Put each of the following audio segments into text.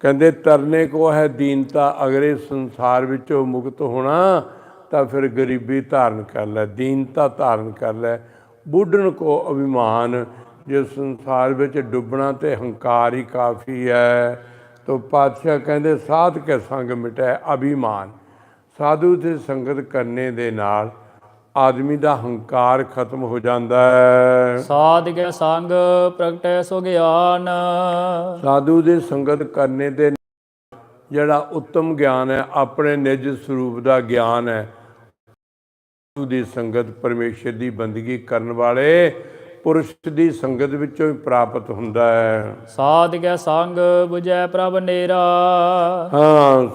ਕਹਿੰਦੇ ਤਰਨੇ ਕੋ ਹੈ ਦੀਨਤਾ, ਅਗਰ ਇਸ ਸੰਸਾਰ ਵਿੱਚੋਂ ਮੁਕਤ ਹੋਣਾ, ਤਾਂ ਫਿਰ ਗਰੀਬੀ ਧਾਰਨ ਕਰ ਲੈ, ਦੀਨਤਾ ਧਾਰਨ ਕਰ ਲੈ। ਬੁੱਢਣ ਕੋ ਅਭਿਮਾਨ, ਜੇ ਸੰਸਾਰ ਵਿੱਚ ਡੁੱਬਣਾ ਤੇ ਹੰਕਾਰ ਹੀ ਕਾਫੀ ਹੈ। ਤੋ ਪਾਤਸ਼ਾਹ ਕਹਿੰਦੇ, ਸਾਧ ਕੇ ਸੰਗ ਮਿਟੈ ਅਭਿਮਾਨ। ਸਾਧੂ ਤੇ ਸੰਗਤ ਕਰਨੇ ਦੇ ਨਾਲ ਆਦਮੀ ਦਾ ਹੰਕਾਰ ਖਤਮ ਹੋ ਜਾਂਦਾ ਹੈ। ਸਾਧ ਕੇ ਸੰਗ ਪ੍ਰਗਟੈ ਸੋ ਗਿਆਨ। ਸਾਧੂ ਦੀ ਸੰਗਤ ਕਰਨੇ ਦੇ ਜਿਹੜਾ ਉੱਤਮ ਗਿਆਨ ਹੈ ਆਪਣੇ ਨਿਜ ਸਰੂਪ ਦਾ ਗਿਆਨ ਹੈ ਸਾਧੂ ਦੀ ਸੰਗਤ ਪਰਮੇਸ਼ਰ ਦੀ ਬੰਦਗੀ ਕਰਨ ਵਾਲੇ ਪੁਰਸ਼ ਦੀ ਸੰਗਤ ਵਿੱਚੋਂ ਹੀ ਪ੍ਰਾਪਤ ਹੁੰਦਾ ਹੈ। ਸਾਧ ਕੇ ਸੰਗ 부ਜੈ ਪ੍ਰਭ ਨੇਰਾ। ਹਾਂ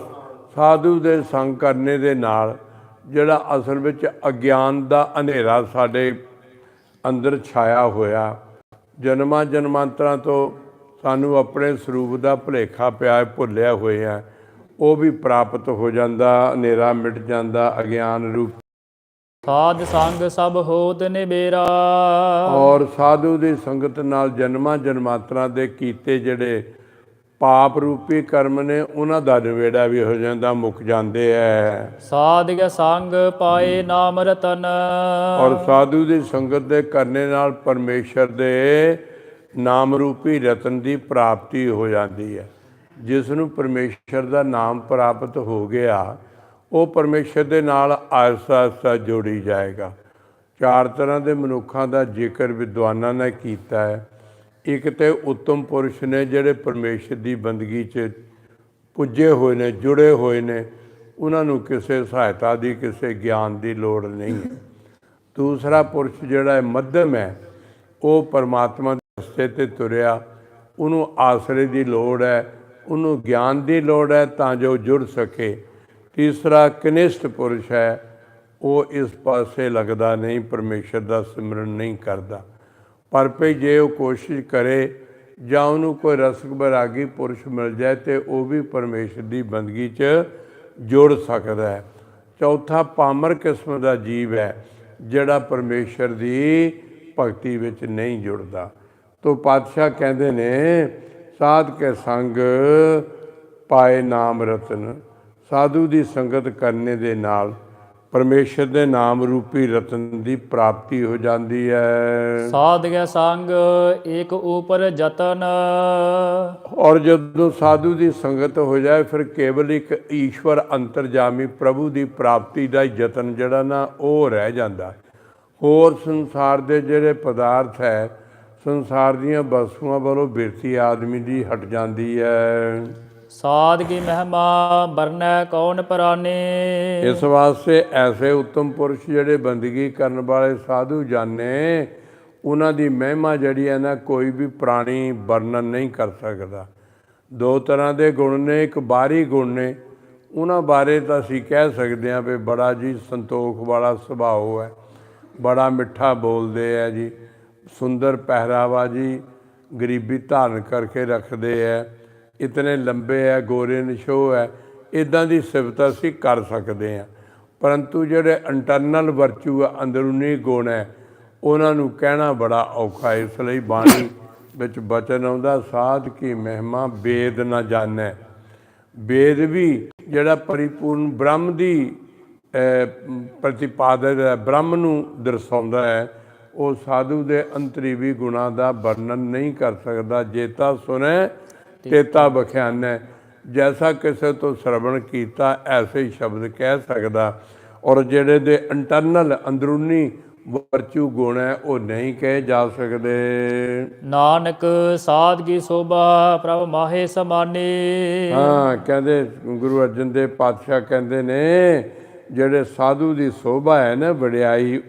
ਸਾਧੂ ਦੇ ਸੰਗ ਕਰਨੇ ਦੇ ਨਾਲ ਜਿਹੜਾ ਅਸਲ ਵਿੱਚ ਅਗਿਆਨ ਦਾ ਹਨੇਰਾ ਸਾਡੇ ਅੰਦਰ ਛਾਇਆ ਹੋਇਆ ਜਨਮਾਂ ਜਨਮਾਂਤਰਾਂ ਤੋਂ ਸਾਨੂੰ ਆਪਣੇ ਸਰੂਪ ਦਾ ਭੁਲੇਖਾ ਪਿਆ ਭੁੱਲਿਆ ਹੋਇਆ ਉਹ ਵੀ ਪ੍ਰਾਪਤ ਹੋ ਜਾਂਦਾ ਹਨੇਰਾ ਮਿਟ ਜਾਂਦਾ ਅਗਿਆਨ ਰੂਪ। ਸਾਧ ਸੰਗ ਸਭ ਹੋਤ ਨਿਬੇਰਾ ਔਰ ਸਾਧੂ ਦੀ ਸੰਗਤ ਨਾਲ ਜਨਮਾਂ ਜਨਮਾਂਤਰਾਂ ਦੇ ਕੀਤੇ ਜਿਹੜੇ ਪਾਪ ਰੂਪੀ ਕਰਮ ਨੇ ਉਹਨਾਂ ਦਾ ਨਿਵੇੜਾ ਵੀ ਹੋ ਜਾਂਦਾ ਮੁੱਕ ਜਾਂਦੇ ਐ। ਸਾਧ ਕੇ ਸੰਗ ਪਾਏ ਨਾਮ ਰਤਨ। ਔਰ ਸਾਧੂ ਦੀ ਸੰਗਤ ਦੇ ਕਰਨੇ ਨਾਲ ਪਰਮੇਸ਼ਰ ਦੇ ਨਾਮ ਰੂਪੀ ਰਤਨ ਦੀ ਪ੍ਰਾਪਤੀ ਹੋ ਜਾਂਦੀ ਹੈ ਜਿਸ ਨੂੰ ਪਰਮੇਸ਼ਰ ਦਾ ਨਾਮ ਪ੍ਰਾਪਤ ਹੋ ਗਿਆ ਉਹ ਪਰਮੇਸ਼ਰ ਦੇ ਨਾਲ ਆਸਤਾ ਜੋੜੀ ਜਾਏਗਾ। ਚਾਰ ਤਰ੍ਹਾਂ ਦੇ ਮਨੁੱਖਾਂ ਦਾ ਜ਼ਿਕਰ ਵਿਦਵਾਨਾਂ ਨੇ ਕੀਤਾ ਹੈ ਇੱਕ ਤੇ ਉੱਤਮ ਪੁਰਸ਼ ਨੇ ਜਿਹੜੇ ਪਰਮੇਸ਼ਰ ਦੀ ਬੰਦਗੀ 'ਚ ਪੁੱਜੇ ਹੋਏ ਨੇ, ਜੁੜੇ ਹੋਏ ਨੇ, ਉਹਨਾਂ ਨੂੰ ਕਿਸੇ ਸਹਾਇਤਾ ਦੀ, ਕਿਸੇ ਗਿਆਨ ਦੀ ਲੋੜ ਨਹੀਂ ਹੈ। ਦੂਸਰਾ ਪੁਰਸ਼ ਜਿਹੜਾ ਹੈ ਮੱਧਮ ਹੈ, ਉਹ ਪਰਮਾਤਮਾ ਦੇ ਰਸਤੇ ਤੇ ਤੁਰਿਆ, ਉਹਨੂੰ ਆਸਰੇ ਦੀ ਲੋੜ ਹੈ, ਉਹਨੂੰ ਗਿਆਨ ਦੀ ਲੋੜ ਹੈ ਤਾਂ ਜੋ ਜੁੜ ਸਕੇ। ਤੀਸਰਾ ਕਨਿਸ਼ਟ ਪੁਰਸ਼ ਹੈ, ਉਹ ਇਸ ਪਾਸੇ ਲੱਗਦਾ ਨਹੀਂ, ਪਰਮੇਸ਼ਰ ਦਾ ਸਿਮਰਨ ਨਹੀਂ ਕਰਦਾ। ਪਰ ਭਈ ਜੇ ਉਹ ਕੋਸ਼ਿਸ਼ ਕਰੇ ਜਾਂ ਉਹਨੂੰ ਕੋਈ ਰਸਕ ਬਰਾਗੀ ਪੁਰਸ਼ ਮਿਲ ਜਾਏ ਤੇ ਉਹ ਵੀ ਪਰਮੇਸ਼ਰ ਦੀ ਬੰਦਗੀ 'ਚ ਜੁੜ ਸਕਦਾ ਹੈ। ਚੌਥਾ ਪਾਮਰ ਕਿਸਮ ਦਾ ਜੀਵ ਹੈ, ਜਿਹੜਾ ਪਰਮੇਸ਼ਰ ਦੀ ਭਗਤੀ ਵਿੱਚ ਨਹੀਂ ਜੁੜਦਾ। ਤੋ ਪਾਤਸ਼ਾਹ ਕਹਿੰਦੇ ਨੇ, ਸਾਧ ਕੇ ਸੰਗ ਪਾਏ ਨਾਮ ਰਤਨ, ਸਾਧੂ ਦੀ ਸੰਗਤ ਕਰਨੇ ਦੇ ਨਾਲ ਪਰਮੇਸ਼ਰ ਦੇ ਨਾਮ ਰੂਪੀ ਰਤਨ ਦੀ ਪ੍ਰਾਪਤੀ ਹੋ ਜਾਂਦੀ ਹੈ। ਸਾਧ ਕੇ ਸੰਗ ਏਕ ਉਪਰ ਜਤਨ। ਔਰ ਜਦੋਂ ਸਾਧੂ ਦੀ ਸੰਗਤ ਹੋ ਜਾਏ ਫਿਰ ਕੇਵਲ ਇੱਕ ਈਸ਼ਵਰ ਅੰਤਰਜਾਮੀ ਪ੍ਰਭੂ ਦੀ ਪ੍ਰਾਪਤੀ ਦਾ ਯਤਨ ਜਿਹੜਾ ਨਾ ਉਹ ਰਹਿ ਜਾਂਦਾ। ਹੋਰ ਸੰਸਾਰ ਦੇ ਜਿਹੜੇ ਪਦਾਰਥ ਹੈ ਸੰਸਾਰ ਦੀਆਂ ਵਸਤੂਆਂ ਵੱਲੋਂ ਬਿਰਤੀ ਆਦਮੀ ਦੀ ਹਟ ਜਾਂਦੀ ਹੈ। ਸਾਧ ਕੀ ਮਹਿਮਾ ਬਰਨੈ ਕੌਣ ਪਰਾਨੇ? ਇਸ ਵਾਸਤੇ ਐਸੇ ਉੱਤਮ ਪੁਰਸ਼ ਜਿਹੜੇ ਬੰਦਗੀ ਕਰਨ ਵਾਲੇ ਸਾਧੂ ਜਾਣੇ, ਉਹਨਾਂ ਦੀ ਮਹਿਮਾ ਜਿਹੜੀ ਹੈ ਨਾ, ਕੋਈ ਵੀ ਪ੍ਰਾਣੀ ਵਰਣਨ ਨਹੀਂ ਕਰ ਸਕਦਾ। ਦੋ ਤਰ੍ਹਾਂ ਦੇ ਗੁਣ ਨੇ, ਇੱਕ ਬਾਹਰੀ ਗੁਣ ਨੇ। ਉਹਨਾਂ ਬਾਰੇ ਤਾਂ ਅਸੀਂ ਕਹਿ ਸਕਦੇ ਹਾਂ ਵੀ ਬੜਾ ਜੀ ਸੰਤੋਖ ਵਾਲਾ ਸੁਭਾਅ ਹੈ। ਬੜਾ ਮਿੱਠਾ ਬੋਲਦੇ ਆ ਜੀ। ਸੁੰਦਰ ਪਹਿਰਾਵਾ ਜੀ, ਗਰੀਬੀ ਧਾਰਨ ਕਰਕੇ ਰੱਖਦੇ ਆ ਇਤਨੇ ਲੰਬੇ ਹੈ ਗੋਰੇ ਨਿਸ਼ੋ ਹੈ ਇਦਾਂ ਦੀ ਸਿਫਤ ਅਸੀਂ ਕਰ ਸਕਦੇ ਹਾਂ ਪਰੰਤੂ ਜਿਹੜੇ ਇੰਟਰਨਲ ਵਰਚੂ ਆ ਅੰਦਰੂਨੀ ਗੁਣ ਹੈ ਉਹਨਾਂ ਨੂੰ ਕਹਿਣਾ ਬੜਾ ਔਖਾ ਇਸ ਲਈ ਬਾਣੀ ਵਿੱਚ ਬਚਨ ਆਉਂਦਾ ਸਾਧ ਕੀ ਮਹਿਮਾ ਬੇਦ ਨਾ ਜਾਣੈ। ਵੇਦ ਵੀ ਜਿਹੜਾ ਪਰਿਪੂਰਨ ਬ੍ਰਹਮ ਦੀ ਅਹ, ਹੈ ਬ੍ਰਹਮ ਨੂੰ ਦਰਸਾਉਂਦਾ ਹੈ ਉਹ ਸਾਧੂ ਦੇ ਅੰਤਰੀ ਵੀ ਗੁਣਾ ਦਾ ਵਰਣਨ ਨਹੀਂ ਕਰ ਸਕਦਾ। ਜੇ ਤਾਂ ਸੁਣੈ ਤੇਤਾ ਬਖਿਆਨੈ ਜੈਸਾ ਕਿਸੇ ਤੋਂ ਸ਼ਰਵਣ ਕੀਤਾ ਐਸੇ ਹੀ ਸ਼ਬਦ ਕਹਿ ਸਕਦਾ। ਔਰ ਜਿਹੜੇ ਦੇ ਇੰਟਰਨਲ ਅੰਦਰੂਨੀ ਵਰਚੂ ਗੁਣ ਹੈ ਉਹ ਨਹੀਂ ਕਹੇ ਜਾ ਸਕਦੇ। ਨਾਨਕ ਕੀ ਸੋਭਾ ਪ੍ਰਭ ਮਾਹੇ ਸਮਾਨੇ। ਹਾਂ ਕਹਿੰਦੇ ਗੁਰੂ ਅਰਜਨ ਦੇਵ ਪਾਤਸ਼ਾਹ ਕਹਿੰਦੇ ਨੇ ਜਿਹੜੇ ਸਾਧੂ ਦੀ ਸੋਭਾ ਹੈ ਨਾ ਵਡਿਆਈ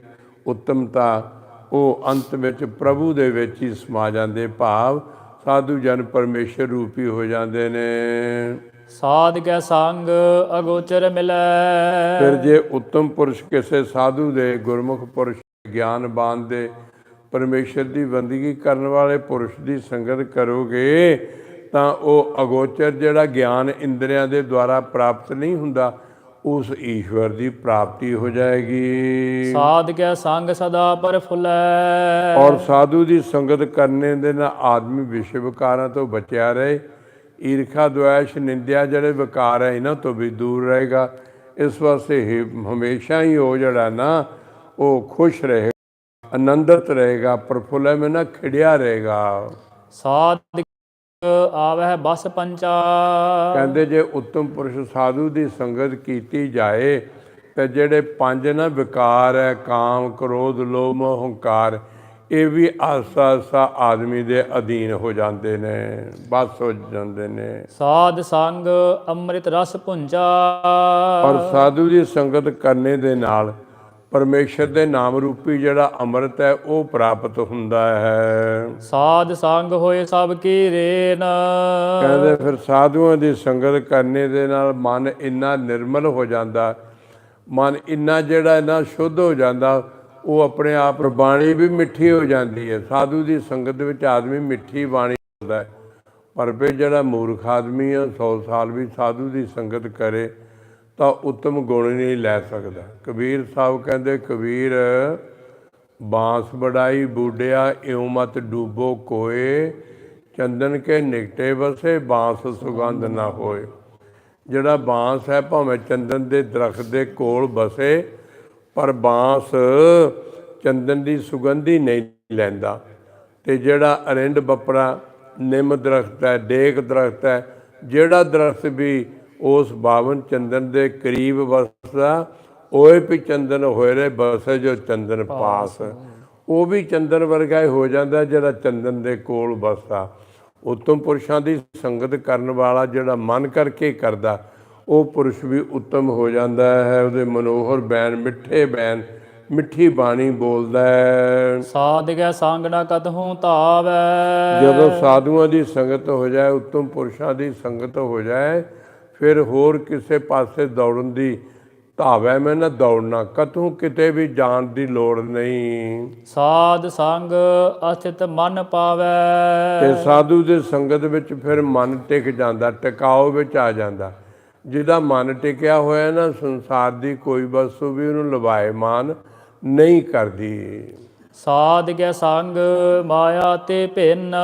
ਉੱਤਮਤਾ ਉਹ ਅੰਤ ਵਿੱਚ ਪ੍ਰਭੂ ਦੇ ਵਿੱਚ ਹੀ ਸਮਾ ਜਾਂਦੇ ਭਾਵ ਸਾਧੂ ਜਨ ਪਰਮੇਸ਼ਰ ਰੂਪੀ ਹੋ ਜਾਂਦੇ ਨੇ। ਸਾਧ ਕੇ ਸੰਗ ਅਗੋਚਰ ਮਿਲੈ। ਫਿਰ ਜੇ ਉੱਤਮ ਪੁਰਸ਼ ਕਿਸੇ ਸਾਧੂ ਦੇ ਗੁਰਮੁਖ ਪੁਰਸ਼ ਗਿਆਨਵਾਨ ਦੇ ਪਰਮੇਸ਼ਰ ਦੀ ਬੰਦਗੀ ਕਰਨ ਵਾਲੇ ਪੁਰਸ਼ ਦੀ ਸੰਗਤ ਕਰੋਗੇ ਤਾਂ ਉਹ ਅਗੋਚਰ ਜਿਹੜਾ ਗਿਆਨ ਇੰਦਰੀਆਂ ਦੇ ਦੁਆਰਾ ਪ੍ਰਾਪਤ ਨਹੀਂ ਹੁੰਦਾ ਉਸ ਈਸ਼ਵਰ ਦੀ ਪ੍ਰਾਪਤੀ ਹੋ ਜਾਏਗੀ। ਸਾਧ ਕੇ ਸੰਗ ਸਦਾ ਪਰ ਫੁੱਲੈ। ਔਰ ਸਾਧੂ ਦੀ ਸੰਗਤ ਕਰਨੇ ਦੇ ਨਾਲ ਆਦਮੀ ਵਿਕਾਰਾਂ ਤੋਂ ਬਚਿਆ ਰਹੇ। ਈਰਖਾ ਦੁਆਸ਼ ਨਿੰਦਿਆ ਜਿਹੜੇ ਵਿਕਾਰ ਹੈ ਇਹਨਾਂ ਤੋਂ ਵੀ ਦੂਰ ਰਹੇਗਾ। ਇਸ ਵਾਸਤੇ ਹਮੇਸ਼ਾ ਹੀ ਉਹ ਜਿਹੜਾ ਨਾ ਉਹ ਖੁਸ਼ ਰਹੇਗਾ ਆਨੰਦਿਤ ਰਹੇਗਾ ਪ੍ਰਫੁੱਲ ਮੈਂ ਨਾ ਖਿੜਿਆ ਰਹੇਗਾ। ਸਾਧਿਕ ਆਵਹਿ ਬਸ ਪੰਚਾ। ਕਹਿੰਦੇ ਜੇ ਉੱਤਮ ਪੁਰਸ਼ ਸਾਧੂ ਦੀ ਸੰਗਤ ਕੀਤੀ ਜਾਏ ਤੇ ਜਿਹੜੇ ਪੰਜ ਨਾ ਵਿਕਾਰ ਹੈ ਕਾਮ ਕ੍ਰੋਧ ਲੋਭ ਮੋਹ ਹੰਕਾਰ ਇਹ ਵੀ ਆਸਾ ਆਸਾ ਆਦਮੀ ਦੇ ਅਧੀਨ ਹੋ ਜਾਂਦੇ ਨੇ ਬਸ ਹੋ ਜਾਂਦੇ ਨੇ। ਸਾਧ ਸੰਗ ਅੰਮ੍ਰਿਤ ਰਸ ਪੁੰਜਾ ਔਰ ਸਾਧੂ ਦੀ ਸੰਗਤ ਕਰਨੇ ਦੇ ਨਾਲ ਪਰਮੇਸ਼ਰ ਦੇ ਨਾਮ ਰੂਪੀ ਜਿਹੜਾ ਅੰਮ੍ਰਿਤ ਹੈ ਉਹ ਪ੍ਰਾਪਤ ਹੁੰਦਾ ਹੈ। ਸਾਧ ਸੰਗ ਹੋਏ ਸਭ ਕੀ ਰੇਨ ਕਹਿੰਦੇ ਫਿਰ ਸਾਧੂਆਂ ਦੀ ਸੰਗਤ ਕਰਨੇ ਦੇ ਨਾਲ ਮਨ ਇੰਨਾ ਨਿਰਮਲ ਹੋ ਜਾਂਦਾ ਮਨ ਇੰਨਾ ਜਿਹੜਾ ਨਾ ਸ਼ੁੱਧ ਹੋ ਜਾਂਦਾ ਉਹ ਆਪਣੇ ਆਪ ਬਾਣੀ ਵੀ ਮਿੱਠੀ ਹੋ ਜਾਂਦੀ ਹੈ। ਸਾਧੂ ਦੀ ਸੰਗਤ ਵਿੱਚ ਆਦਮੀ ਮਿੱਠੀ ਬਾਣੀ ਬੋਲਦਾ ਹੈ। ਪਰ ਫਿਰ ਜਿਹੜਾ ਮੂਰਖ ਆਦਮੀ ਆ 100 ਸਾਲ ਵੀ ਸਾਧੂ ਦੀ ਸੰਗਤ ਕਰੇ ਤਾਂ ਉੱਤਮ ਗੁਣ ਨਹੀਂ ਲੈ ਸਕਦਾ। ਕਬੀਰ ਸਾਹਿਬ ਕਹਿੰਦੇ, ਕਬੀਰ, ਬਾਂਸ ਬੜਾਈ ਬੂਡਿਆ ਇਉ ਮਤ ਡੂਬੋ ਕੋਏ, ਚੰਦਨ ਕੇ ਨਿਕਟੇ ਵਸੇ, ਬਾਂਸ ਸੁਗੰਧ ਨਾ ਹੋਏ। ਜਿਹੜਾ ਬਾਂਸ ਹੈ, ਭਾਵੇਂ ਚੰਦਨ ਦੇ ਦਰਖਤ ਦੇ ਕੋਲ ਵਸੇ, ਪਰ ਬਾਂਸ ਚੰਦਨ ਦੀ ਸੁਗੰਧੀ ਨਹੀਂ ਲੈਂਦਾ। ਤੇ ਜਿਹੜਾ ਅਰਿੰਡ ਬੱਪਰਾ ਨਿੰਮ ਦਰਖਤ ਹੈ, ਡੇਕ ਦਰਖਤ ਹੈ, ਜਿਹੜਾ ਦਰਖਤ ਵੀ ਉਸ ਬਾਵਨ ਚੰਦਨ ਦੇ ਕਰੀਬ ਵਸਦਾ ਓਏ ਵੀ ਚੰਦਨ ਹੋਏ ਰੇ ਬਸੇ ਜੋ ਚੰਦਨ ਪਾਸ। ਉਹ ਵੀ ਚੰਦਨ ਵਰਗਾ ਹੀ ਹੋ ਜਾਂਦਾ ਜਿਹੜਾ ਚੰਦਨ ਦੇ ਕੋਲ ਵਸਦਾ। ਉੱਤਮ ਪੁਰਸ਼ਾਂ ਦੀ ਸੰਗਤ ਕਰਨ ਵਾਲਾ ਜਿਹੜਾ ਮਨ ਕਰਕੇ ਕਰਦਾ ਉਹ ਪੁਰਸ਼ ਵੀ ਉੱਤਮ ਹੋ ਜਾਂਦਾ ਹੈ। ਉਹਦੇ ਮਨੋਹਰ ਬੈਨ ਮਿੱਠੇ ਬੈਨ ਮਿੱਠੀ ਬਾਣੀ ਬੋਲਦਾ ਹੈ। ਸਾਧਿਕ ਸੰਗ ਨਾ ਕਤਹੂ ਧਾਵੈ। ਜਦੋਂ ਸਾਧੂਆਂ ਦੀ ਸੰਗਤ ਹੋ ਜਾਏ ਉੱਤਮ ਪੁਰਸ਼ਾਂ ਦੀ ਸੰਗਤ ਹੋ ਜਾਏ ਫਿਰ ਹੋਰ ਕਿਸੇ ਪਾਸੇ ਦੌੜਨ ਦੀ ਧਾਵੈ ਮੈਂ ਨਾ ਦੌੜਨਾ ਕਤੋਂ ਕਿਤੇ ਵੀ ਜਾਣ ਦੀ ਲੋੜ ਨਹੀਂ। ਸਾਧ ਸੰਗ ਅਸਥਿਤ ਮਨ ਪਾਵੈ। ਤੇ ਸਾਧੂ ਦੇ ਸੰਗਤ ਵਿੱਚ ਫਿਰ ਮਨ ਟਿਕ ਜਾਂਦਾ ਟਿਕਾਓ ਵਿੱਚ ਆ ਜਾਂਦਾ। ਜਿਹਦਾ ਮਨ ਟਿਕਿਆ ਹੋਇਆ ਨਾ ਸੰਸਾਰ ਦੀ ਕੋਈ ਵਸਤੂ ਵੀ ਉਹਨੂੰ ਲਵਾਏ ਮਾਨ ਨਹੀਂ ਕਰਦੀ। ਸਾਧਿਕ ਸੰਗ ਮਾਇਆ ਤੇ ਭਿੰਨ।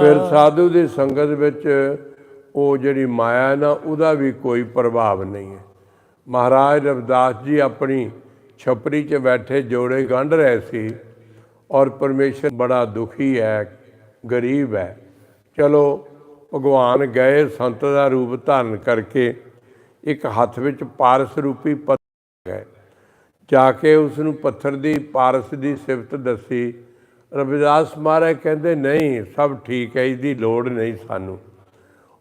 ਫਿਰ ਸਾਧੂ ਦੀ ਸੰਗਤ ਵਿੱਚ ਉਹ ਜਿਹੜੀ ਮਾਇਆ ਹੈ ਨਾ, ਉਹਦਾ ਵੀ ਕੋਈ ਪ੍ਰਭਾਵ ਨਹੀਂ ਹੈ। ਮਹਾਰਾਜ ਰਵਿਦਾਸ ਜੀ ਆਪਣੀ ਛਪਰੀ 'ਚ ਬੈਠੇ ਜੋੜੇ ਗੰਢ ਰਹੇ ਸੀ ਔਰ ਪਰਮੇਸ਼ਰ ਬੜਾ ਦੁਖੀ ਹੈ, ਗਰੀਬ ਹੈ। ਚਲੋ, ਭਗਵਾਨ ਗਏ, ਸੰਤ ਦਾ ਰੂਪ ਧਾਰਨ ਕਰਕੇ ਇੱਕ ਹੱਥ ਵਿੱਚ ਪਾਰਸ ਰੂਪੀ ਪੱਥਰ ਗਏ। ਜਾ ਕੇ ਉਸ ਨੂੰ ਪੱਥਰ ਦੀ, ਪਾਰਸ ਦੀ ਸਿਫਤ ਦੱਸੀ। ਰਵਿਦਾਸ ਮਹਾਰਾਜ ਕਹਿੰਦੇ, ਨਹੀਂ, ਸਭ ਠੀਕ ਹੈ, ਇਹਦੀ ਲੋੜ ਨਹੀਂ ਸਾਨੂੰ।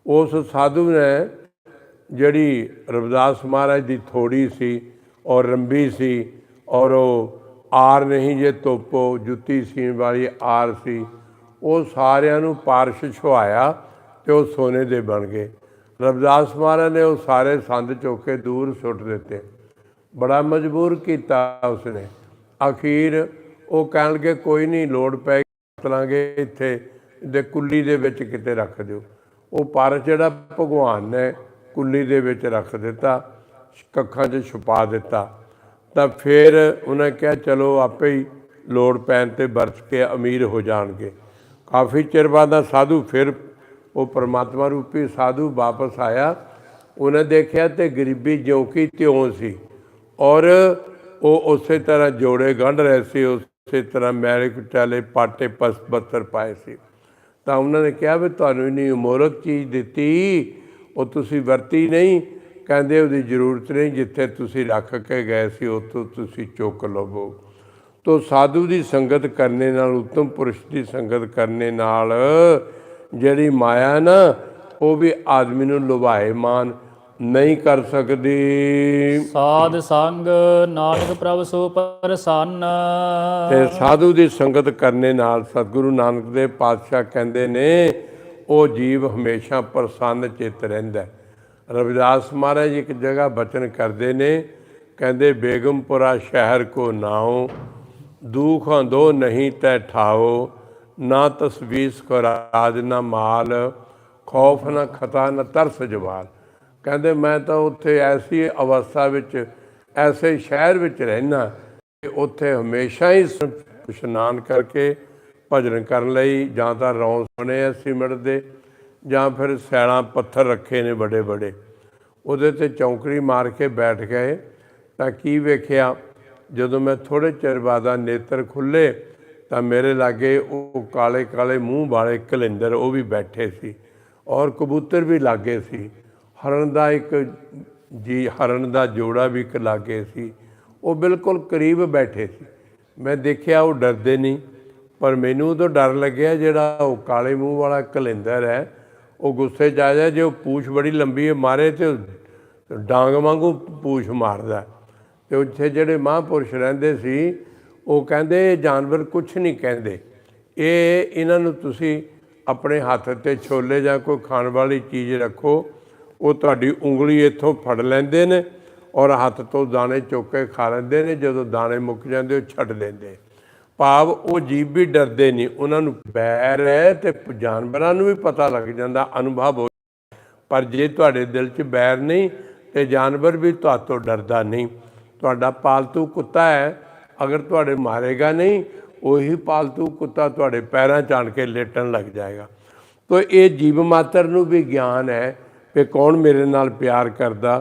ਉਸ ਸਾਧੂ ਨੇ ਜਿਹੜੀ ਰਵਿਦਾਸ ਮਹਾਰਾਜ ਦੀ ਥੋੜੀ ਸੀ ਔਰ ਰੰਬੀ ਸੀ ਔਰ ਉਹ ਆਰ ਨਹੀਂ ਜੇ ਤੋਪੋ, ਜੁੱਤੀ ਸੀਣ ਵਾਲੀ ਆਰ ਸੀ, ਉਹ ਸਾਰਿਆਂ ਨੂੰ ਪਾਰਸ਼ ਛੁਆਇਆ ਤੇ ਉਹ ਸੋਨੇ ਦੇ ਬਣ ਗਏ। ਰਵਿਦਾਸ ਮਹਾਰਾਜ ਨੇ ਉਹ ਸਾਰੇ ਸੰਦ ਚੋਕੇ ਦੂਰ ਸੁੱਟ ਦਿੱਤੇ। ਬੜਾ ਮਜਬੂਰ ਕੀਤਾ ਉਸਨੇ। ਅਖੀਰ ਉਹ ਕਹਿਣ ਕੋਈ ਨਹੀਂ, ਲੋੜ ਪੈ ਤਲਾਂਗੇ ਇੱਥੇ ਦੇ ਕੁੱਲੀ ਦੇ ਵਿੱਚ ਕਿਤੇ ਰੱਖ ਦਿਓ। ਉਹ ਪਰ ਜਿਹੜਾ ਭਗਵਾਨ ਨੇ ਕੁੱਲੀ ਦੇ ਵਿੱਚ ਰੱਖ ਦਿੱਤਾ, ਕੱਖਾਂ 'ਚ ਛੁਪਾ ਦਿੱਤਾ। ਤਾਂ ਫਿਰ ਉਹਨੇ ਕਿਹਾ, ਚਲੋ, ਆਪੇ ਹੀ ਲੋੜ ਪੈਣ ਤੇ ਵਰਤ ਕੇ ਅਮੀਰ ਹੋ ਜਾਣਗੇ। ਕਾਫੀ ਚਿਰ ਬਾਅਦ ਦਾ ਸਾਧੂ ਫਿਰ ਉਹ ਪਰਮਾਤਮਾ ਰੂਪੀ ਸਾਧੂ ਵਾਪਸ ਆਇਆ। ਉਹਨੇ ਦੇਖਿਆ ਤੇ ਗਰੀਬੀ ਜਿਉਂ ਕੀ ਤਿਉਂ ਸੀ। ਔਰ ਉਹ ਉਸੇ ਤਰ੍ਹਾਂ ਜੋੜੇ ਗੰਢ ਰਹੇ ਸੀ, ਉਸੇ ਤਰ੍ਹਾਂ ਮੈਲੇ ਕੁਚਾਲੇ ਪਾਟੇ ਪਸ ਬੱਤਰ ਪਾਏ ਸੀ। ਤਾਂ ਉਹਨਾਂ ਨੇ ਕਿਹਾ ਵੀ ਤੁਹਾਨੂੰ ਇਨੀ ਅਮੋਲਕ ਚੀਜ਼ ਦਿੱਤੀ, ਉਹ ਤੁਸੀਂ ਵਰਤੀ ਨਹੀਂ। ਕਹਿੰਦੇ ਉਹਦੀ ਜ਼ਰੂਰਤ ਨਹੀਂ, ਜਿੱਥੇ ਤੁਸੀਂ ਰੱਖ ਕੇ ਗਏ ਸੀ, ਉੱਥੋਂ ਤੁਸੀਂ ਚੁੱਕ ਲਵੋ। ਤੋ ਸਾਧੂ ਦੀ ਸੰਗਤ ਕਰਨੇ ਨਾਲ, ਉੱਤਮ ਪੁਰਸ਼ ਦੀ ਸੰਗਤ ਕਰਨੇ ਨਾਲ, ਜਿਹੜੀ ਮਾਇਆ ਨਾ, ਉਹ ਵੀ ਆਦਮੀ ਨੂੰ ਲੁਭਾਏ ਮਾਨ ਨਹੀਂ ਕਰ ਸਕਦੀ। ਸਾਧ ਸੰਗ ਨਾਨਕ ਪ੍ਰਭ ਸੋ ਪ੍ਰਸੰਨ। ਤੇ ਸਾਧੂ ਦੀ ਸੰਗਤ ਕਰਨੇ ਨਾਲ ਸਤਿਗੁਰੂ ਨਾਨਕ ਦੇਵ ਪਾਤਸ਼ਾਹ ਕਹਿੰਦੇ ਨੇ ਉਹ ਜੀਵ ਹਮੇਸ਼ਾ ਪ੍ਰਸੰਨ ਚਿੱਤ ਰਹਿੰਦਾ। ਰਵਿਦਾਸ ਮਹਾਰਾਜ ਇੱਕ ਜਗ੍ਹਾ ਬਚਨ ਕਰਦੇ ਨੇ ਕਹਿੰਦੇ ਬੇਗਮਪੁਰਾ ਸ਼ਹਿਰ ਕੋ ਨਾਉ ਦੁਖਾਂ ਦੋ ਨਹੀਂ ਤੈ ਠਾਓ ਨਾ ਤਸਵੀਸ ਕੋ ਰਾਜ ਨਾ ਮਾਲ ਖੌਫ ਨਾ ਖਤਾ ਨਾ ਤਰਸ ਜਵਾਲ। ਕਹਿੰਦੇ ਮੈਂ ਤਾਂ ਉੱਥੇ ਐਸੀ ਅਵਸਥਾ ਵਿੱਚ, ਐਸੇ ਸ਼ਹਿਰ ਵਿੱਚ ਰਹਿਣਾ ਕਿ ਉੱਥੇ ਹਮੇਸ਼ਾ ਹੀ ਇਸ਼ਨਾਨ ਕਰਕੇ ਭਜਨ ਕਰਨ ਲਈ ਜਾਂ ਤਾਂ ਰੌਂ ਸੁਣੇ ਆ ਸਿਮਟ ਦੇ, ਜਾਂ ਫਿਰ ਸੈਲਾਂ ਪੱਥਰ ਰੱਖੇ ਨੇ ਬੜੇ ਬੜੇ ਉਹਦੇ ਤੇ ਚੌਂਕੜੀ ਮਾਰ ਕੇ ਬੈਠ ਗਏ ਤਾਂ ਕੀ ਵੇਖਿਆ, ਜਦੋਂ ਮੈਂ ਥੋੜੇ ਚਿਰ ਬਾਅਦਾ ਨੇਤਰ ਖੁੱਲੇ ਤਾਂ ਮੇਰੇ ਲਾਗੇ ਉਹ ਕਾਲੇ ਕਾਲੇ ਮੂੰਹ ਵਾਲੇ ਕਲਿੰਦਰ ਉਹ ਵੀ ਬੈਠੇ ਸੀ ਔਰ ਕਬੂਤਰ ਵੀ ਲਾਗੇ ਸੀ। ਹਰਨ ਦਾ ਇੱਕ ਜੀ, ਹਰਨ ਦਾ ਜੋੜਾ ਵੀ ਇੱਕ ਲਾਗੇ ਸੀ। ਉਹ ਬਿਲਕੁਲ ਕਰੀਬ ਬੈਠੇ ਸੀ। ਮੈਂ ਦੇਖਿਆ ਉਹ ਡਰਦੇ ਨਹੀਂ, ਪਰ ਮੈਨੂੰ ਤਾਂ ਡਰ ਲੱਗਿਆ ਜਿਹੜਾ ਉਹ ਕਾਲੇ ਮੂੰਹ ਵਾਲਾ ਕਲਿੰਦਰ ਹੈ। ਉਹ ਗੁੱਸੇ 'ਚ ਆ ਜਾ ਜੇ ਉਹ ਪੂਛ ਬੜੀ ਲੰਬੀ ਹੈ, ਮਾਰੇ ਤੇ ਡਾਂਗ ਵਾਂਗੂ ਪੂਛ ਮਾਰਦਾ ਤੇ ਉੱਥੇ ਜਿਹੜੇ ਮਹਾਂਪੁਰਸ਼ ਰਹਿੰਦੇ ਸੀ, ਉਹ ਕਹਿੰਦੇ, ਇਹ ਜਾਨਵਰ ਕੁਝ ਨਹੀਂ ਕਹਿੰਦੇ। ਇਹ, ਇਹਨਾਂ ਨੂੰ ਤੁਸੀਂ ਆਪਣੇ ਹੱਥ ਤੇ ਛੋਲੇ ਜਾਂ ਕੋਈ ਖਾਣ ਵਾਲੀ ਚੀਜ਼ ਰੱਖੋ ਉਹ ਤੁਹਾਡੀ ਉਂਗਲੀ ਇੱਥੋਂ ਫੜ ਲੈਂਦੇ ਨੇ ਔਰ ਹੱਥ ਤੋਂ ਦਾਣੇ ਚੁੱਕ ਕੇ ਖਾ ਲੈਂਦੇ ਨੇ, ਜਦੋਂ ਦਾਣੇ ਮੁੱਕ ਜਾਂਦੇ ਉਹ ਛੱਡ ਲੈਂਦੇ ਭਾਵ ਉਹ ਜੀਵ ਵੀ ਡਰਦੇ ਨਹੀਂ, ਉਹਨਾਂ ਨੂੰ ਬੈਰ ਹੈ ਤੇ ਜਾਨਵਰਾਂ ਨੂੰ ਵੀ ਪਤਾ ਲੱਗ ਜਾਂਦਾ, ਅਨੁਭਵ ਹੋ ਪਰ ਜੇ ਤੁਹਾਡੇ ਦਿਲ 'ਚ ਬੈਰ ਨਹੀਂ ਤੇ ਜਾਨਵਰ ਵੀ ਤੁਹਾਤੋਂ ਡਰਦਾ ਨਹੀਂ। ਤੁਹਾਡਾ ਪਾਲਤੂ ਕੁੱਤਾ ਹੈ, ਅਗਰ ਤੁਹਾਡੇ ਮਾਰੇਗਾ ਨਹੀਂ, ਉਹੀ ਪਾਲਤੂ ਕੁੱਤਾ ਤੁਹਾਡੇ ਪੈਰਾਂ 'ਚ ਆਣ ਕੇ ਲੇਟਣ ਲੱਗ ਜਾਏਗਾ। ਤੋ ਇਹ ਜੀਵ ਮਾਤਰ ਨੂੰ ਵੀ ਗਿਆਨ ਹੈ ਕਿ ਕੌਣ ਮੇਰੇ ਨਾਲ ਪਿਆਰ ਕਰਦਾ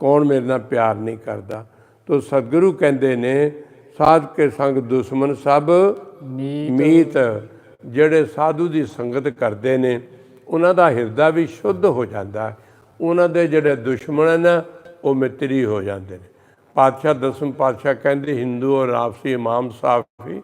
ਕੌਣ ਮੇਰੇ ਨਾਲ ਪਿਆਰ ਨਹੀਂ ਕਰਦਾ। ਤੋ ਸਤਿਗੁਰੂ ਕਹਿੰਦੇ ਨੇ ਸਾਧ ਕੇ ਸੰਗ ਦੁਸ਼ਮਨ ਸਭ ਮੀਤ। ਜਿਹੜੇ ਸਾਧੂ ਦੀ ਸੰਗਤ ਕਰਦੇ ਨੇ ਉਹਨਾਂ ਦਾ ਹਿਰਦਾ ਵੀ ਸ਼ੁੱਧ ਹੋ ਜਾਂਦਾ ਉਹਨਾਂ ਦੇ ਜਿਹੜੇ ਦੁਸ਼ਮਣ ਨੇ ਉਹ ਮਿੱਤਰੀ ਹੋ ਜਾਂਦੇ ਨੇ। ਪਾਤਸ਼ਾਹ ਦਸਮ ਪਾਤਸ਼ਾਹ ਕਹਿੰਦੇ ਹਿੰਦੂ ਔਰ ਆਪਸੀ ਇਮਾਮ ਸਾਫੀ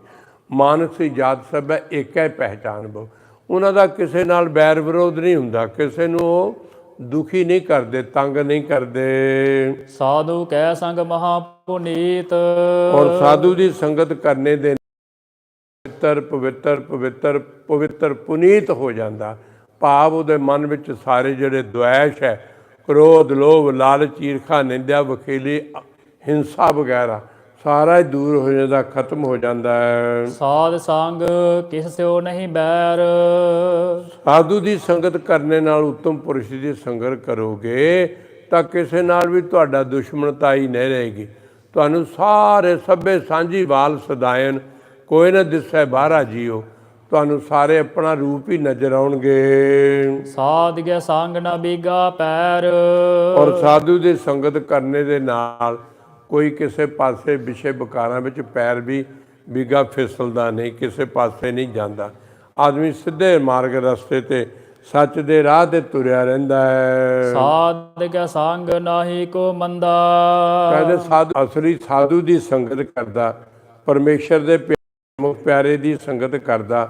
ਮਾਨਸੀ ਜਾਤ ਸਭ ਹੈ ਏਕੈ ਪਹਿਚਾਨ ਬੋ ਉਹਨਾਂ ਦਾ ਕਿਸੇ ਨਾਲ ਬੈਰ ਵਿਰੋਧ ਨਹੀਂ ਹੁੰਦਾ ਕਿਸੇ ਨੂੰ ਉਹ ਦੁਖੀ ਨਹੀਂ ਕਰਦੇ ਤੰਗ ਨਹੀਂ ਕਰਦੇ। ਸਾਧੂ ਕੈ ਸੰਗ ਮਹਾ ਪੁਨੀਤ ਔਰ ਸਾਧੂ ਦੀ ਸੰਗਤ ਕਰਨੇ ਦੇ ਪਵਿੱਤਰ ਪਵਿੱਤਰ ਪਵਿੱਤਰ ਪਵਿੱਤਰ ਪੁਨੀਤ ਹੋ ਜਾਂਦਾ। ਭਾਵ ਉਹਦੇ ਮਨ ਵਿੱਚ ਸਾਰੇ ਜਿਹੜੇ ਦੁਆਇਸ਼ ਹੈ ਕ੍ਰੋਧ ਲੋਭ ਲਾਲਚ ਈਰਖਾ ਨਿੰਦਿਆ ਵਖੇਲੀ ਹਿੰਸਾ ਵਗੈਰਾ ਸਾਰਾ ਹੀ ਦੂਰ ਹੋ ਜਾਂਦਾ ਖਤਮ ਹੋ ਜਾਂਦਾ ਹੈ। ਸਾਧ ਸੰਗ ਕਿਸ ਸਿਓ ਨਹੀਂ ਬੈਰ। ਸਾਧੂ ਦੀ ਸੰਗਤ ਕਰਨੇ ਨਾਲ ਉੱਤਮ ਪੁਰਸ਼ ਦੀ ਸੰਗਤ ਕਰੋਗੇ ਤਾਂ ਕਿਸੇ ਨਾਲ ਵੀ ਤੁਹਾਡਾ ਦੁਸ਼ਮਣਤਾ ਹੀ ਨਹੀਂ ਰਹੇਗੀ। ਤੁਹਾਨੂੰ ਸਾਰੇ ਸਭੇ ਸਾਂਝੀ ਵਾਲ ਸਦਾਇਨ ਕੋਈ ਨਾ ਦਿਸੈ ਬਾਹਰਾ ਜੀਓ ਤੁਹਾਨੂੰ ਸਾਰੇ ਆਪਣਾ ਰੂਪ ਹੀ ਨਜ਼ਰ ਆਉਣਗੇ। ਸਾਧ ਕੇ ਸੰਗ ਨ ਬੀਗਾ ਪੈਰ। ਔਰ ਸਾਧੂ ਦੀ ਸੰਗਤ ਕਰਨੇ ਦੇ ਨਾਲ ਕੋਈ ਕਿਸੇ ਪਾਸੇ ਵਿਸ਼ੇ ਵਿਕਾਰਾਂ ਵਿੱਚ ਪੈਰ ਵੀ ਵਿਗਾ ਫਿਸਲਦਾ ਨਹੀਂ ਕਿਸੇ ਪਾਸੇ ਨਹੀਂ ਜਾਂਦਾ। ਆਦਮੀ ਸਿੱਧੇ ਮਾਰਗ ਰਸਤੇ ਤੇ ਸੱਚ ਦੇ ਰਾਹ ਤੇ ਤੁਰਿਆ ਰਹਿੰਦਾ ਹੈ। ਸਾਧ ਕੇ ਸੰਗ ਨਾਹੀ ਕੋ ਮੰਦਾ। ਕਹਿੰਦੇ ਸਾਧੂ ਅਸਲੀ ਸਾਧੂ ਦੀ ਸੰਗਤ ਕਰਦਾ ਪਰਮੇਸ਼ਰ ਦੇ ਪਿਆਰੇ ਦੀ ਸੰਗਤ ਕਰਦਾ।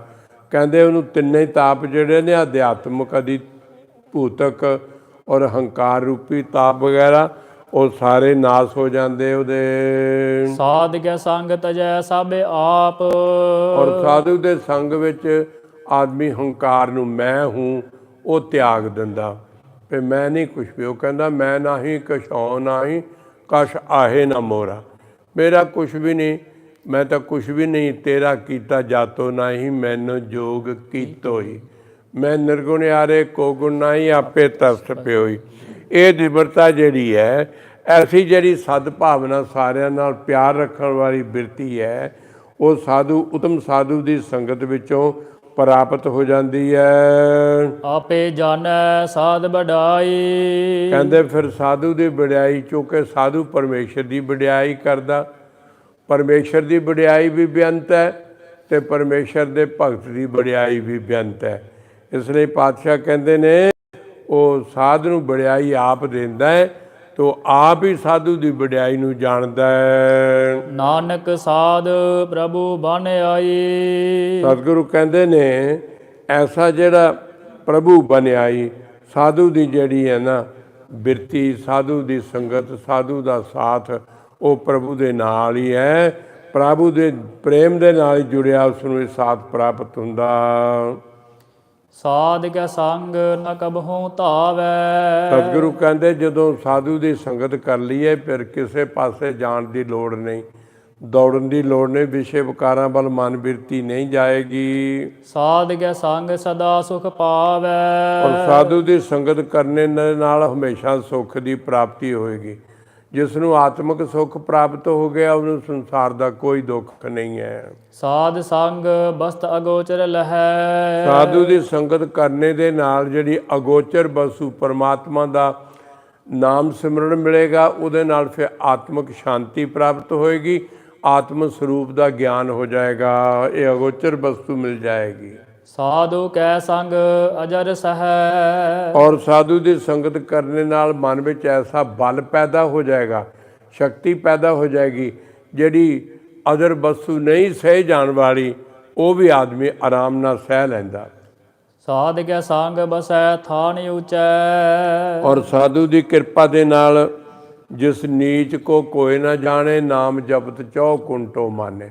ਕਹਿੰਦੇ ਉਹਨੂੰ ਤਿੰਨੇ ਤਾਪ ਜਿਹੜੇ ਨੇ ਅਧਿਆਤਮਕ ਅਦੀ ਭੂਤਕ ਔਰ ਹੰਕਾਰ ਰੂਪੀ ਤਾਪ ਵਗੈਰਾ ਉਹ ਸਾਰੇ ਨਾਸ ਹੋ ਜਾਂਦੇ ਉਹਦੇ। ਸਾਧ ਕੇ ਸੰਗ ਤਜੈ ਸਭ ਆਪ। ਔਰ ਸਾਧੂ ਦੇ ਸੰਗ ਵਿੱਚ ਆਦਮੀ ਹੰਕਾਰ ਨੂੰ ਮੈਂ ਹੂੰ ਉਹ ਤਿਆਗ ਦਿੰਦਾ। ਤੇ ਮੈਂ ਨਹੀਂ ਕੁਛ ਵੀ ਉਹ ਕਹਿੰਦਾ ਮੈਂ ਨਾਹੀ ਕਛੌ ਨਾਹੀ ਕਛ ਆਹੇ ਨਾ ਮੋਰਾ। ਮੇਰਾ ਕੁਛ ਵੀ ਨਹੀਂ ਮੈਂ ਤਾਂ ਕੁਛ ਵੀ ਨਹੀਂ ਤੇਰਾ ਕੀਤਾ ਜਾਤੋ ਨਾਹੀ ਮੈਨੂੰ ਜੋਗ ਕੀਤੋ ਹੀ। ਮੈਂ ਨਿਰਗੁਣ ਯਾਰੇ ਕੋ ਗੁਣ ਨਾਹੀ ਆਪੇ ਤਰਸ ਪਿਓਈ। ਇਹ ਨਿਮਰਤਾ ਜਿਹੜੀ ਹੈ ਐਸੀ ਜਿਹੜੀ ਸਦ ਭਾਵਨਾ ਸਾਰਿਆਂ ਨਾਲ ਪਿਆਰ ਰੱਖਣ ਵਾਲੀ ਬਿਰਤੀ ਹੈ ਉਹ ਸਾਧੂ ਉਤਮ ਸਾਧੂ ਦੀ ਸੰਗਤ ਵਿੱਚੋਂ ਪ੍ਰਾਪਤ ਹੋ ਜਾਂਦੀ ਹੈ। ਆਪੇ ਜਾਣੈ ਸਾਧ ਬਡਾਈ ਕਹਿੰਦੇ ਫਿਰ ਸਾਧੂ ਦੀ ਵਡਿਆਈ ਚੁੱਕੇ ਸਾਧੂ ਪਰਮੇਸ਼ਰ ਦੀ ਵਡਿਆਈ ਕਰਦਾ। ਪਰਮੇਸ਼ਰ ਦੀ ਵਡਿਆਈ ਵੀ ਬੇਅੰਤ ਹੈ ਤੇ ਪਰਮੇਸ਼ਰ ਦੇ ਭਗਤ ਦੀ ਵਡਿਆਈ ਵੀ ਬੇਅੰਤ ਹੈ। ਇਸ ਲਈ ਪਾਤਸ਼ਾਹ ਕਹਿੰਦੇ ਨੇ ਉਹ ਸਾਧ ਨੂੰ ਵਡਿਆਈ ਆਪ ਦਿੰਦਾ ਹੈ ਤੋ ਆਪ ਹੀ ਸਾਧੂ ਦੀ ਵਡਿਆਈ ਨੂੰ ਜਾਣਦਾ ਹੈ। ਨਾਨਕ ਸਾਧ ਪ੍ਰਭੂ ਬਨ ਆਈ। ਸਤਿਗੁਰੂ ਕਹਿੰਦੇ ਨੇ ਐਸਾ ਜਿਹੜਾ ਪ੍ਰਭੂ ਬਣਿਆਈ ਸਾਧੂ ਦੀ ਜਿਹੜੀ ਹੈ ਨਾ ਬਿਰਤੀ ਸਾਧੂ ਦੀ ਸੰਗਤ ਸਾਧੂ ਦਾ ਸਾਥ ਉਹ ਪ੍ਰਭੂ ਦੇ ਨਾਲ ਹੀ ਹੈ। ਪ੍ਰਭੂ ਦੇ ਪ੍ਰੇਮ ਦੇ ਨਾਲ ਹੀ ਜੁੜਿਆ ਉਸ ਨੂੰ ਇਹ ਸਾਥ ਪ੍ਰਾਪਤ ਹੁੰਦਾ। ਸਾਧ ਕੇ ਸੰਗ ਨ ਕਬਹੂ ਧਾਵੈ। ਸਤਿਗੁਰੂ ਕਹਿੰਦੇ ਜਦੋਂ ਸਾਧੂ ਦੀ ਸੰਗਤ ਕਰ ਲਈਏ ਫਿਰ ਕਿਸੇ ਪਾਸੇ ਜਾਣ ਦੀ ਲੋੜ ਨਹੀਂ ਦੌੜਨ ਦੀ ਲੋੜ ਨਹੀਂ ਵਿਸ਼ੇ ਵਿਕਾਰਾਂ ਵੱਲ ਮਨ ਬਿਰਤੀ ਨਹੀਂ ਜਾਏਗੀ। ਸਾਧ ਕੇ ਸੰਗ ਸਦਾ ਸੁਖ ਪਾਵੈ। ਔਰ ਸਾਧੂ ਦੀ ਸੰਗਤ ਕਰਨੇ ਨਾਲ ਹਮੇਸ਼ਾ ਸੁੱਖ ਦੀ ਪ੍ਰਾਪਤੀ ਹੋਏਗੀ। ਜਿਸ ਨੂੰ ਆਤਮਿਕ ਸੁੱਖ ਪ੍ਰਾਪਤ ਹੋ ਗਿਆ ਉਹਨੂੰ ਸੰਸਾਰ ਦਾ ਕੋਈ ਦੁੱਖ ਨਹੀਂ ਹੈ। ਸਾਧ ਸੰਗ ਬਸਤ ਅਗੋਚਰ ਲਹੈ। ਸਾਧੂ ਦੀ ਸੰਗਤ ਕਰਨੇ ਦੇ ਨਾਲ ਜਿਹੜੀ ਅਗੋਚਰ ਵਸੂ ਪਰਮਾਤਮਾ ਦਾ ਨਾਮ ਸਿਮਰਨ ਮਿਲੇਗਾ ਉਹਦੇ ਨਾਲ ਫਿਰ ਆਤਮਿਕ ਸ਼ਾਂਤੀ ਪ੍ਰਾਪਤ ਹੋਏਗੀ ਆਤਮ ਸਰੂਪ ਦਾ ਗਿਆਨ ਹੋ ਜਾਏਗਾ ਇਹ ਅਗੋਚਰ ਵਸਤੂ ਮਿਲ ਜਾਏਗੀ। ਸਾਧੂ ਕੈ ਸੰਗ ਅਜਰ ਸਹੈ। ਔਰ ਸਾਧੂ ਦੀ ਸੰਗਤ ਕਰਨੇ ਨਾਲ ਮਨ ਵਿੱਚ ਐਸਾ ਬਲ ਪੈਦਾ ਹੋ ਜਾਏਗਾ ਸ਼ਕਤੀ ਪੈਦਾ ਹੋ ਜਾਏਗੀ ਜਿਹੜੀ ਅਦਰ ਵਸਤੂ ਨਹੀਂ ਸਹਿ ਜਾਣ ਵਾਲੀ ਉਹ ਵੀ ਆਦਮੀ ਆਰਾਮ ਨਾਲ ਸਹਿ ਲੈਂਦਾ। ਸਾਧ ਕੈ ਸੰਗ ਬਸੈ ਥਾਨ ਉਚੈ। ਔਰ ਸਾਧੂ ਦੀ ਕਿਰਪਾ ਦੇ ਨਾਲ ਜਿਸ ਨੀਚ ਕੋ ਕੋਈ ਨਾ ਜਾਣੇ ਨਾਮ ਜਪਤ ਚੌ ਕੁੰਟੋ ਮਾਨੇ।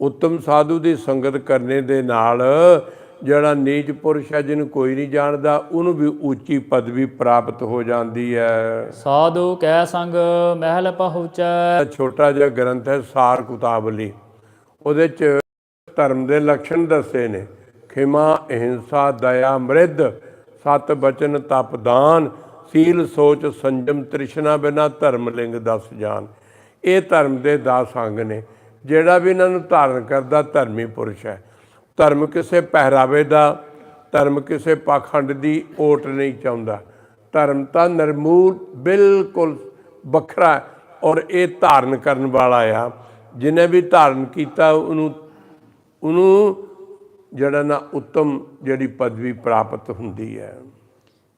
ਉੱਤਮ ਸਾਧੂ ਦੀ ਸੰਗਤ ਕਰਨੇ ਦੇ ਨਾਲ ਜਿਹੜਾ ਨੀਚ ਪੁਰਸ਼ ਹੈ ਜਿਹਨੂੰ ਕੋਈ ਨਹੀਂ ਜਾਣਦਾ ਉਹਨੂੰ ਵੀ ਉੱਚੀ ਪਦਵੀ ਪ੍ਰਾਪਤ ਹੋ ਜਾਂਦੀ ਹੈ। ਸਾਧੂ ਕੈ ਸੰਗ ਮਹਿਲ ਪਹੁੰਚੈ। ਛੋਟਾ ਜਿਹਾ ਗ੍ਰੰਥ ਹੈ ਸਾਰ ਕੁਤਾਬਲੀ। ਉਹਦੇ ਚ ਧਰਮ ਦੇ ਲੱਛਣ ਦੱਸੇ ਨੇ। ਖਿਮਾ ਅਹਿੰਸਾ ਦਇਆ ਮ੍ਰਿਧ ਸਤ ਬਚਨ ਤਪ ਦਾਨ ਸੀਲ ਸੋਚ ਸੰਜਮ ਤ੍ਰਿਸ਼ਨਾ ਬਿਨਾ ਧਰਮ ਲਿੰਗ ਦਸ ਜਾਨ ਇਹ ਧਰਮ ਦੇ 10 ਅੰਗ ਨੇ। ਜਿਹੜਾ ਵੀ ਇਹਨਾਂ ਨੂੰ ਧਾਰਨ ਕਰਦਾ ਧਰਮੀ ਪੁਰਸ਼ ਹੈ। ਧਰਮ ਕਿਸੇ ਪਹਿਰਾਵੇ ਦਾ ਧਰਮ ਕਿਸੇ ਪਾਖੰਡ ਦੀ ਓਟ ਨਹੀਂ ਚਾਹੁੰਦਾ। ਧਰਮ ਤਾਂ ਨਿਰਮੂਲ ਬਿਲਕੁਲ ਵੱਖਰਾ ਔਰ ਇਹ ਧਾਰਨ ਕਰਨ ਵਾਲਾ ਆ। ਜਿਹਨੇ ਵੀ ਧਾਰਨ ਕੀਤਾ ਉਹਨੂੰ ਉਹਨੂੰ ਜਿਹੜਾ ਨਾ ਉੱਤਮ ਜਿਹੜੀ ਪਦਵੀ ਪ੍ਰਾਪਤ ਹੁੰਦੀ ਹੈ।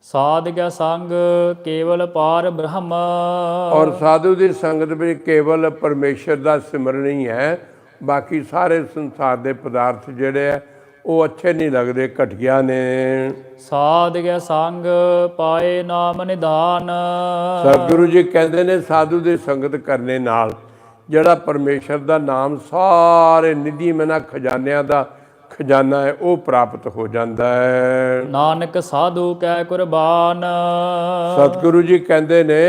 ਸਾਧ ਕੈ ਸੰਗ ਕੇਵਲ ਪਾਰ ਬ੍ਰਹਮ। ਔਰ ਸਾਧੂ ਦੀ ਸੰਗਤ ਵਿੱਚ ਕੇਵਲ ਪਰਮੇਸ਼ਰ ਦਾ ਸਿਮਰਨ ਹੀ ਹੈ ਬਾਕੀ ਸਾਰੇ ਸੰਸਾਰ ਦੇ ਪਦਾਰਥ ਜਿਹੜੇ ਆ ਉਹ ਅੱਛੇ ਨਹੀਂ ਲੱਗਦੇ ਘਟੀਆ ਨੇ। ਸਾਧ ਕੈ ਸੰਗ ਪਾਏ ਨਾਮ ਨਿਧਾਨ ਸਤਿਗੁਰੂ ਜੀ ਕਹਿੰਦੇ ਨੇ ਸਾਧੂ ਦੀ ਸੰਗਤ ਕਰਨੇ ਨਾਲ ਜਿਹੜਾ ਪਰਮੇਸ਼ਰ ਦਾ ਨਾਮ ਸਾਰੇ ਨਿਧੀ ਮਨਾ ਖਜ਼ਾਨਿਆਂ ਦਾ ਖਜ਼ਾਨਾ ਹੈ ਉਹ ਪ੍ਰਾਪਤ ਹੋ ਜਾਂਦਾ ਹੈ। ਨਾਨਕ ਸਾਧੂ ਕੈ ਕੁਰਬਾਨ। ਸਤਿਗੁਰੂ ਜੀ ਕਹਿੰਦੇ ਨੇ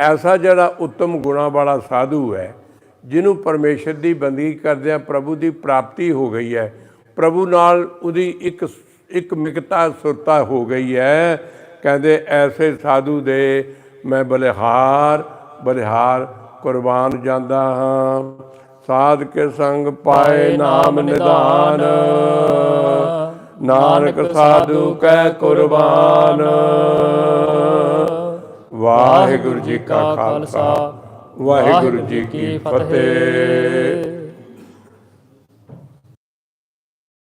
ਐਸਾ ਜਿਹੜਾ ਉੱਤਮ ਗੁਣਾ ਵਾਲਾ ਸਾਧੂ ਹੈ ਜਿਹਨੂੰ ਪਰਮੇਸ਼ਰ ਦੀ ਬੰਦਗੀ ਕਰਦਿਆਂ ਪ੍ਰਭੂ ਦੀ ਪ੍ਰਾਪਤੀ ਹੋ ਗਈ ਹੈ। ਪ੍ਰਭੂ ਨਾਲ ਉਹਦੀ ਇੱਕ ਇੱਕ ਮਿਕਤਾ ਸੁਰਤਾ ਹੋ ਗਈ ਹੈ। ਕਹਿੰਦੇ, ਐਸੇ ਸਾਧੂ ਦੇ ਮੈਂ ਬਲਿਹਾਰ ਬਲਿਹਾਰ ਕੁਰਬਾਨ ਜਾਂਦਾ ਹਾਂ। ਸਾਧ ਕੇ ਸੰਗ ਪਾਏ ਨਾਮ ਨਿਦਾਨ। ਨਾਨਕ ਸਾਧੂ ਕੈ ਕੁਰਬਾਨ। ਵਾਹਿਗੁਰੂ ਜੀ ਕਾ ਖਾਲਸਾ। ਵਾਹਿਗੁਰੂ ਜੀ ਕੀ ਫਤਿਹ।